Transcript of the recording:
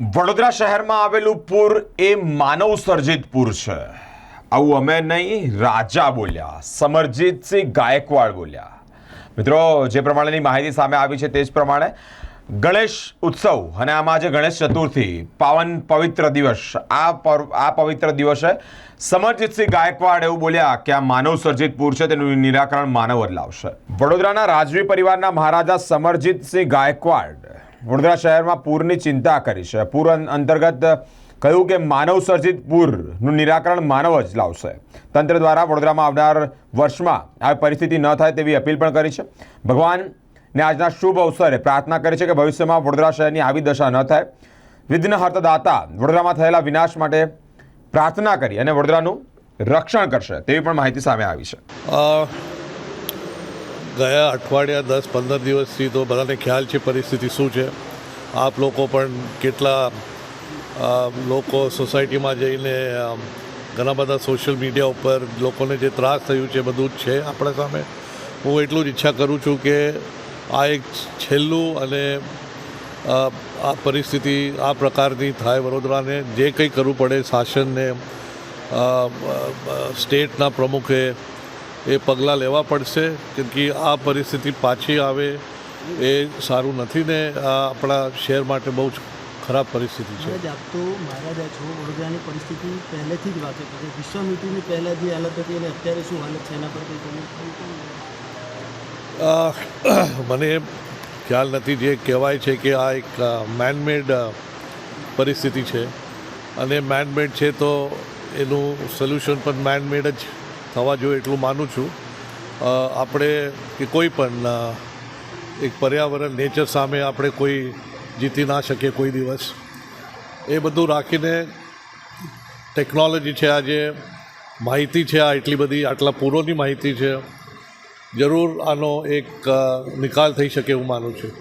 વડોદરા શહેરમાં આવેલું પૂર એ માનવ સર્જિત પૂર છે. આવું અમે નહીં, રાજા બોલ્યા, સમરજીતસિંહ ગાયકવાડ બોલ્યા. મિત્રો, જે પ્રમાણેની માહિતી સામે આવી છે તે જ પ્રમાણે ગણેશ ઉત્સવ, અને આમાં આજે ગણેશ ચતુર્થી, પાવન પવિત્ર દિવસ. આ આ પવિત્ર દિવસે સમરજીતસિંહ ગાયકવાડ એવું બોલ્યા કે આ માનવ સર્જિત પૂર છે, તેનું નિરાકરણ માનવ જ લાવશે. વડોદરાના રાજવી પરિવારના મહારાજા સમરજીતસિંહ ગાયકવાડ વડોદરા શહેરમાં પૂરની ચિંતા કરી છે. પૂર અંતર્ગત કહ્યું કે માનવ સર્જિત પૂરનું નિરાકરણ માનવ જ લાવશે. તંત્ર દ્વારા વડોદરામાં આવનાર વર્ષમાં આ પરિસ્થિતિ ન થાય તેવી અપીલ પણ કરી છે. ભગવાનને આજના શુભ અવસરે પ્રાર્થના કરી છે કે ભવિષ્યમાં વડોદરા શહેરની આવી દશા ન થાય. વિઘ્નહર્તા હર્તદાતા વડોદરામાં થયેલા વિનાશ માટે પ્રાર્થના કરી અને વડોદરાનું રક્ષણ કરશે તેવી પણ માહિતી સામે આવી છે. ગયા અઠવાડિયા દસ પંદર દિવસથી તો બધાને ખ્યાલ છે પરિસ્થિતિ શું છે. આપ લોકો પણ કેટલા લોકો સોસાયટીમાં જઈને ઘણા બધા સોશિયલ મીડિયા ઉપર લોકોને જે ત્રાસ થયું છે બધું જ છે આપણા સામે. હું એટલું જ ઈચ્છા કરું છું કે આ એક છેલ્લું અને આ પરિસ્થિતિ આ પ્રકારની થાય વડોદરાને. જે કંઈ કરવું પડે શાસનને સ્ટેટના પ્રમુખે એ પગલાં લેવા પડશે કેમ કે આ પરિસ્થિતિ પાછી આવે એ સારું નથી ને આ આપણા શહેર માટે બહુ જ ખરાબ પરિસ્થિતિ છે. આપ તો મહારાજા છો વડોદરાની પરિસ્થિતિ પહેલેથી જ વાકેફ છે વિશ્વ મીટિંગની પહેલાં જે હાલત હતી અને અત્યારે શું હાલત છે એના પર કંઈ મને ખ્યાલ નથી જે કહેવાય છે કે આ એક મેનમેડ પરિસ્થિતિ છે. અને મેનમેડ છે તો એનું સોલ્યુશન પણ મેનમેડ જ થવા જોઈએ એટલું માનું છું. આપણે કે કોઈ પણ એક પર્યાવરણ નેચર સામે આપણે કોઈ જીતી ના શકીએ કોઈ દિવસ. એ બધું રાખીને ટેકનોલોજી છે આજે, માહિતી છે આ એટલી બધી, આટલા પૂરોની માહિતી છે. જરૂર આનો એક નિકાલ થઈ શકે એવું માનું છું.